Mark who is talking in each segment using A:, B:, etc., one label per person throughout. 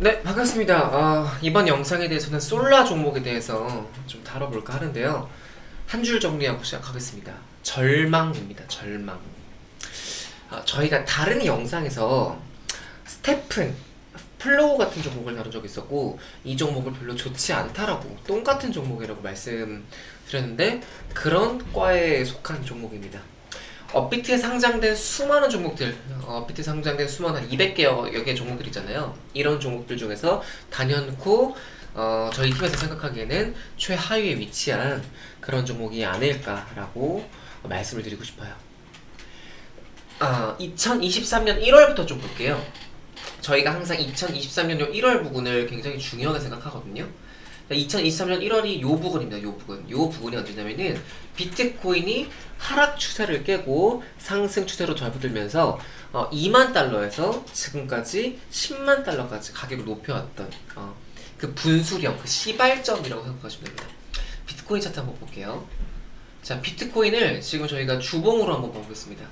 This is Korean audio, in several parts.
A: 네, 반갑습니다. 아, 이번 영상에 대해서는 솔라 종목에 대해서 좀 다뤄볼까 하는데요. 한 줄 정리하고 시작하겠습니다. 절망입니다. 절망. 아, 저희가 다른 영상에서 스테픈, 플로우 같은 종목을 다룬 적이 있었고 이 종목을 별로 좋지 않다라고 똥 같은 종목이라고 말씀드렸는데 그런 과에 속한 종목입니다. 업비트에 상장된 수많은 종목들, 어, 업비트에 상장된 수많은 한 200개여 개 종목들 있잖아요. 이런 종목들 중에서 단연코 어, 저희 팀에서 생각하기에는 최하위에 위치한 그런 종목이 아닐까라고 말씀을 드리고 싶어요. 아, 2023년 1월부터 좀 볼게요. 저희가 항상 2023년 1월 부분을 굉장히 중요하게 생각하거든요. 2023년 1월이 요 부분입니다. 요 부분. 요 부분이 언제냐면은 비트코인이 하락 추세를 깨고 상승 추세로 접어들면서 어, 2만 달러에서 지금까지 10만 달러까지 가격을 높여왔던 어, 그 분수령, 그 시발점이라고 생각하시면 됩니다. 비트코인 차트 한번 볼게요. 자, 비트코인을 지금 저희가 주봉으로 한번 보겠습니다.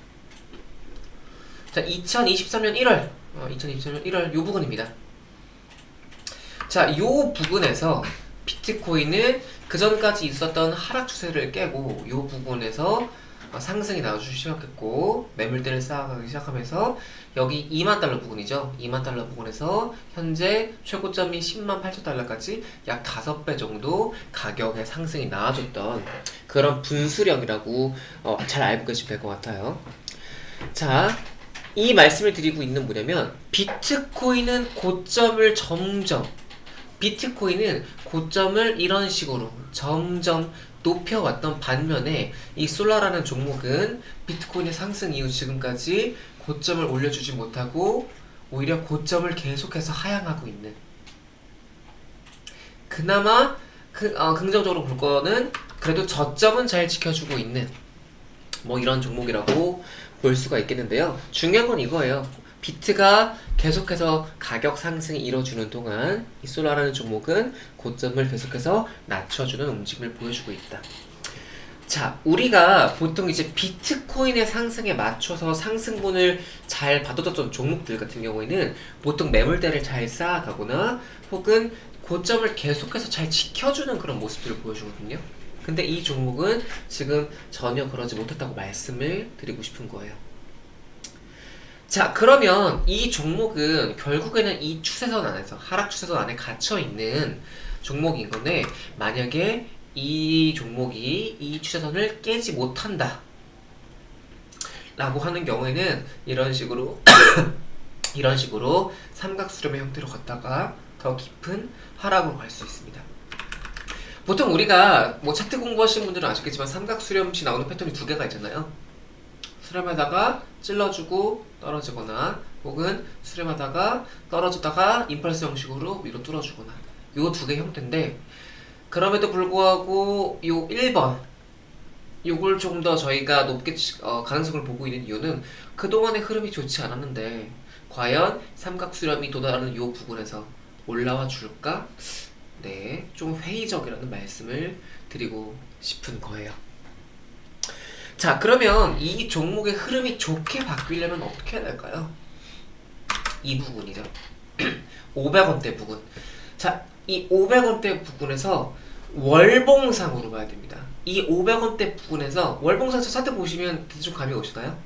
A: 자, 2023년 1월, 어, 2023년 1월 요 부분입니다. 자, 요 부분에서 비트코인은 그 전까지 있었던 하락 추세를 깨고 요 부분에서 어, 상승이 나와주기 시작했고 매물대를 쌓아가기 시작하면서 여기 2만 달러 부분이죠. 2만 달러 부분에서 현재 최고점이 10만 8천 달러까지 약 5배 정도 가격의 상승이 나와줬던 그런 분수령이라고 어, 잘 알고 계시면 될 것 같아요. 자, 이 말씀을 드리고 있는 뭐냐면 비트코인은 고점을 점점 비트코인은 고점을 이런 식으로 점점 높여왔던 반면에 이 솔라라는 종목은 비트코인의 상승 이후 지금까지 고점을 올려주지 못하고 오히려 고점을 계속해서 하향하고 있는 그나마 그, 어, 긍정적으로 볼 거는 그래도 저점은 잘 지켜주고 있는 뭐 이런 종목이라고 볼 수가 있겠는데요. 중요한 건 이거예요. 비트가 계속해서 가격 상승이 이뤄주는 동안 이 솔라라는 종목은 고점을 계속해서 낮춰주는 움직임을 보여주고 있다. 자, 우리가 보통 이제 비트코인의 상승에 맞춰서 상승분을 잘 받아줬던 종목들 같은 경우에는 보통 매물대를 잘 쌓아가거나 혹은 고점을 계속해서 잘 지켜주는 그런 모습들을 보여주거든요. 근데 이 종목은 지금 전혀 그러지 못했다고 말씀을 드리고 싶은 거예요. 자, 그러면 이 종목은 결국에는 이 추세선 안에서, 하락 추세선 안에 갇혀 있는 종목인 건데, 만약에 이 종목이 이 추세선을 깨지 못한다. 라고 하는 경우에는 이런 식으로, 이런 식으로 삼각수렴의 형태로 걷다가 더 깊은 하락으로 갈 수 있습니다. 보통 우리가 뭐 차트 공부하시는 분들은 아시겠지만 삼각수렴시 나오는 패턴이 두 개가 있잖아요. 수렴하다가 찔러주고 떨어지거나 혹은 수렴하다가 떨어지다가 임펄스 형식으로 위로 뚫어주거나 요 두 개 형태인데 그럼에도 불구하고 요 1번 요걸 조금 더 저희가 높게 치- 어, 가능성을 보고 있는 이유는 그동안의 흐름이 좋지 않았는데 과연 삼각수렴이 도달하는 요 부분에서 올라와 줄까? 네, 좀 회의적이라는 말씀을 드리고 싶은 거예요. 자, 그러면 이 종목의 흐름이 좋게 바뀌려면 어떻게 해야 될까요? 이 부분이죠. 500원대 부분. 자, 이 500원대 부분에서 월봉상으로 봐야 됩니다. 이 500원대 부분에서 월봉상 차트 보시면 대충 감이 오시나요?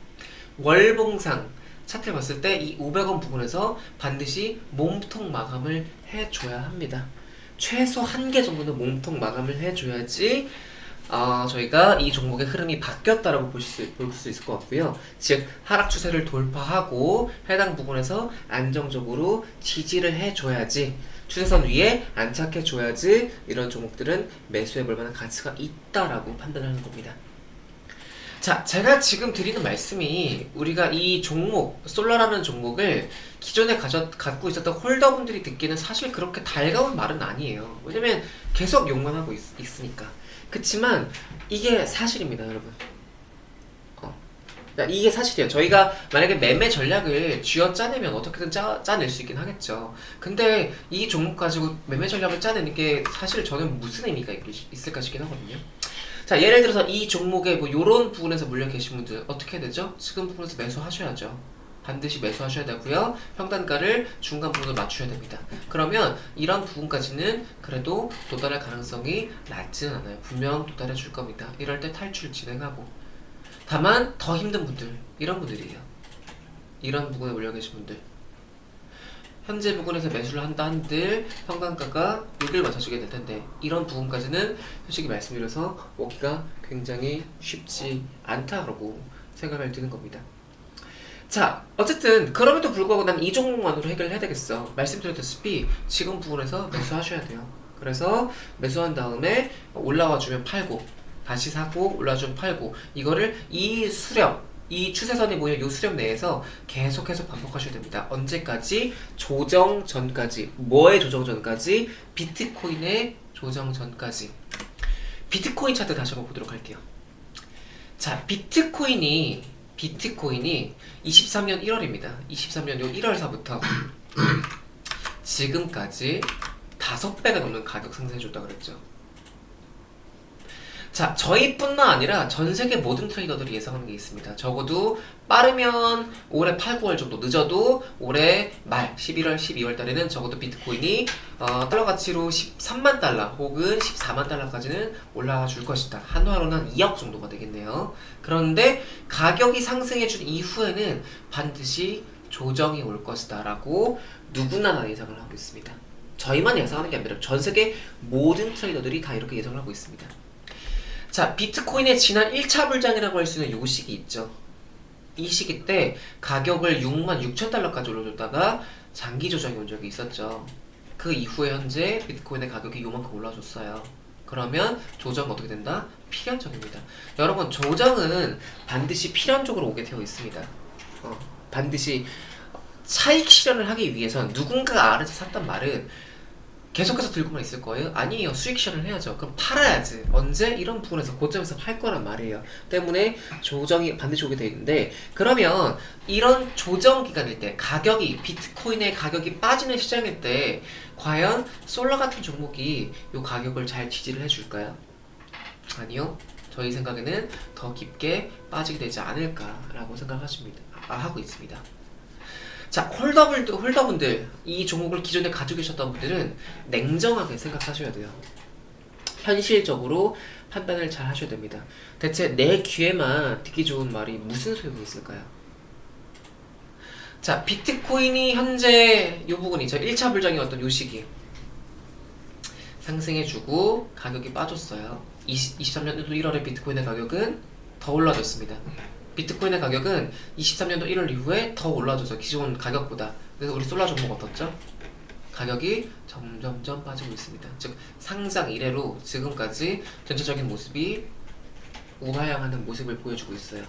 A: 월봉상 차트를 봤을 때 이 500원 부분에서 반드시 몸통 마감을 해줘야 합니다. 최소 한 개 정도는 몸통 마감을 해줘야지 어, 저희가 이 종목의 흐름이 바뀌었다라고 보실 수, 볼 수 있을 것 같고요. 즉 하락 추세를 돌파하고 해당 부분에서 안정적으로 지지를 해줘야지 추세선 위에 안착해줘야지 이런 종목들은 매수해볼 만한 가치가 있다라고 판단하는 겁니다. 자, 제가 지금 드리는 말씀이 우리가 이 종목, 솔라라는 종목을 기존에 가져, 갖고 있었던 홀더분들이 듣기는 사실 그렇게 달가운 말은 아니에요. 왜냐면 계속 욕만 하고 있, 있으니까. 그치만 이게 사실입니다, 여러분. 어. 그러니까 이게 사실이에요. 저희가 만약에 매매 전략을 쥐어 짜내면 어떻게든 짜, 짜낼 수 있긴 하겠죠. 근데 이 종목 가지고 매매 전략을 짜내는 게 사실 저는 무슨 의미가 있, 있을까 싶긴 하거든요. 자, 예를 들어서 이 종목에 뭐 요런 부분에서 물려 계신 분들 어떻게 해야 되죠? 지금 부분에서 매수하셔야죠. 반드시 매수하셔야 되고요. 평단가를 중간 부분을 맞춰야 됩니다. 그러면 이런 부분까지는 그래도 도달할 가능성이 낮지는 않아요. 분명 도달해 줄 겁니다. 이럴 때 탈출 진행하고. 다만 더 힘든 분들, 이런 분들이에요. 이런 부분에 몰려 계신 분들. 현재 부분에서 매수를 한다 한들 평단가가 6일 맞춰주게 될 텐데 이런 부분까지는 솔직히 말씀드려서 먹기가 굉장히 쉽지 않다라고 생각을 드는 겁니다. 자, 어쨌든 그럼에도 불구하고 난 이 종목만으로 해결을 해야 되겠어. 말씀드렸다시피 지금 부분에서 매수하셔야 돼요. 그래서 매수한 다음에 올라와 주면 팔고 다시 사고 올라와 주면 팔고 이거를 이 수렴 이 추세선이 모이는 이 수렴 내에서 계속해서 반복하셔야 됩니다. 언제까지? 조정 전까지. 뭐의 조정 전까지? 비트코인의 조정 전까지. 비트코인 차트 다시 한번 보도록 할게요. 자, 비트코인이 비트코인이 23년 1월입니다. 23년 요 1월서부터 지금까지 다섯 배가 넘는 가격 상승해줬다 그랬죠. 자, 저희뿐만 아니라 전 세계 모든 트레이더들이 예상하는 게 있습니다. 적어도 빠르면 올해 8, 9월 정도, 늦어도 올해 말 11월, 12월 달에는 적어도 비트코인이 어, 달러 가치로 13만 달러 혹은 14만 달러까지는 올라와 줄 것이다. 한화로는 한 2억 정도가 되겠네요. 그런데 가격이 상승해 준 이후에는 반드시 조정이 올 것이다라고 누구나 다 예상을 하고 있습니다. 저희만 예상하는 게 아니라 전 세계 모든 트레이더들이 다 이렇게 예상을 하고 있습니다. 자, 비트코인의 지난 1차 불장이라고 할 수 있는 요 시기 있죠. 이 시기 때 가격을 6만 6천 달러까지 올려줬다가 장기 조정이 온 적이 있었죠. 그 이후에 현재 비트코인의 가격이 요만큼 올라줬어요. 그러면 조정 어떻게 된다? 필연적입니다. 여러분, 조정은 반드시 필연적으로 오게 되어 있습니다. 어, 반드시 차익 실현을 하기 위해선 누군가가 아래서 샀단 말은 계속해서 들고만 있을 거예요? 아니에요. 수익 실현을 해야죠. 그럼 팔아야지. 언제? 이런 부분에서 고점에서 팔 거란 말이에요. 때문에 조정이 반드시 오게 돼 있는데 그러면 이런 조정 기간일 때 가격이 비트코인의 가격이 빠지는 시장일 때 과연 솔라 같은 종목이 이 가격을 잘 지지를 해줄까요? 아니요. 저희 생각에는 더 깊게 빠지게 되지 않을까라고 생각하십니다. 아, 하고 있습니다. 자, 홀더블, 홀더분들, 이 종목을 기존에 가지고 계셨던 분들은 냉정하게 생각하셔야 돼요. 현실적으로 판단을 잘 하셔야 됩니다. 대체 내 귀에만 듣기 좋은 말이 무슨 소용이 있을까요? 자, 비트코인이 현재 이 부분이죠. 1차 불장이었던 이 시기. 상승해주고 가격이 빠졌어요. 20, 23년도 1월에 비트코인의 가격은 더 올라졌습니다. 비트코인의 가격은 23년도 1월 이후에 더 올라져서 기존 가격보다 그래서 우리 솔라 종목 어떻죠? 가격이 점점점 빠지고 있습니다. 즉 상장 이래로 지금까지 전체적인 모습이 우하향하는 모습을 보여주고 있어요.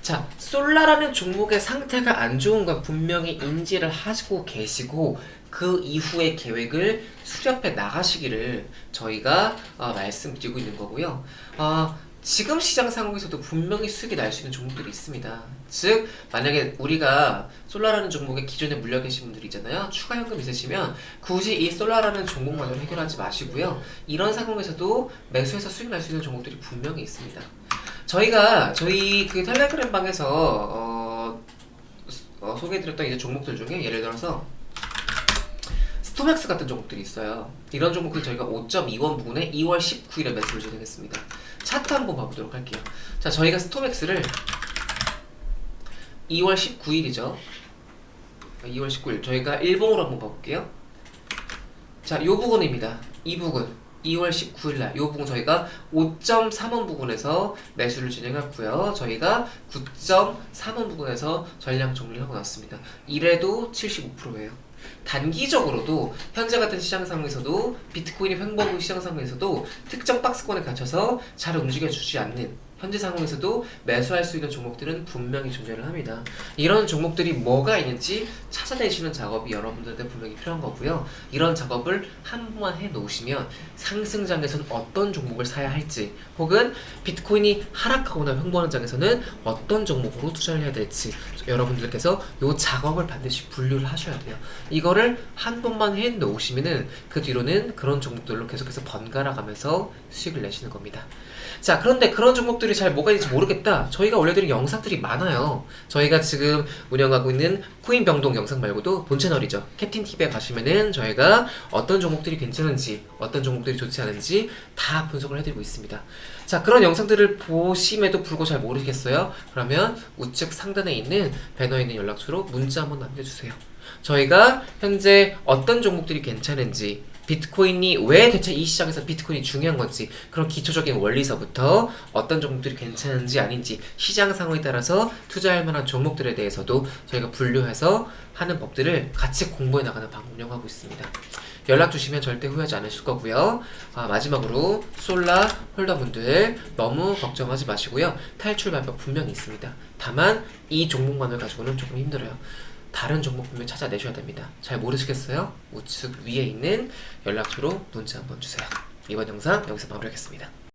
A: 자, 솔라라는 종목의 상태가 안 좋은 건 분명히 인지를 하시고 계시고 그 이후의 계획을 수렵해 나가시기를 저희가 어, 말씀드리고 있는 거고요. 어, 지금 시장 상황에서도 분명히 수익이 날 수 있는 종목들이 있습니다. 즉 만약에 우리가 솔라라는 종목에 기존에 물려 계신 분들이 있잖아요. 추가 현금 있으시면 굳이 이 솔라라는 종목만으로 해결하지 마시고요. 이런 상황에서도 매수해서 수익 날 수 있는 종목들이 분명히 있습니다. 저희가 저희 그 텔레그램 방에서 어, 어, 소개해드렸던 이제 종목들 중에 예를 들어서 스토맥스 같은 종목들이 있어요. 이런 종목들 저희가 5.2원 부분에 2월 19일에 매수를 진행했습니다. 차트 한번 봐보도록 할게요. 자, 저희가 스토맥스를 2월 19일이죠. 2월 19일 저희가 일봉으로 한번 봐볼게요. 자, 요 부분입니다. 이 부분. 2월 19일 날, 요 부분 저희가 5.3원 부분에서 매수를 진행했고요. 저희가 9.3원 부분에서 전량 정리를 하고 났습니다. 이래도 75%예요. 단기적으로도 현재 같은 시장 상황에서도 비트코인이 횡보하고 시장 상황에서도 특정 박스권에 갇혀서 잘 움직여주지 않는 현재 상황에서도 매수할 수 있는 종목들은 분명히 존재를 합니다. 이런 종목들이 뭐가 있는지 찾아내시는 작업이 여러분들한테 분명히 필요한 거고요. 이런 작업을 한 번만 해 놓으시면 상승장에서는 어떤 종목을 사야 할지 혹은 비트코인이 하락하거나 횡보하는 장에서는 어떤 종목으로 투자를 해야 될지 여러분들께서 이 작업을 반드시 분류를 하셔야 돼요. 이거를 한 번만 해 놓으시면은 그 뒤로는 그런 종목들로 계속해서 번갈아 가면서 수익을 내시는 겁니다. 자, 그런데 그런 종목들이 종목들이 잘 뭐가 있는지 모르겠다. 저희가 올려드린 영상들이 많아요. 저희가 지금 운영하고 있는 코인 병동 영상 말고도 본 채널이죠. 캡틴 TV에 가시면은 저희가 어떤 종목들이 괜찮은지, 어떤 종목들이 좋지 않은지 다 분석을 해드리고 있습니다. 자, 그런 영상들을 보심에도 불구하고 잘 모르겠어요. 그러면 우측 상단에 있는 배너에 있는 연락처로 문자 한번 남겨주세요. 저희가 현재 어떤 종목들이 괜찮은지, 비트코인이 왜 대체 이 시장에서 비트코인이 중요한 건지 그런 기초적인 원리서부터 어떤 종목들이 괜찮은지 아닌지 시장 상황에 따라서 투자할 만한 종목들에 대해서도 저희가 분류해서 하는 법들을 같이 공부해 나가는 방법 운영하고 있습니다. 연락 주시면 절대 후회하지 않으실 거고요. 아, 마지막으로 솔라 홀더분들 너무 걱정하지 마시고요. 탈출 방법 분명히 있습니다. 다만 이 종목만을 가지고는 조금 힘들어요. 다른 종목 분명 찾아내셔야 됩니다. 잘 모르시겠어요? 우측 위에 있는 연락처로 문자 한번 주세요. 이번 영상 여기서 마무리하겠습니다.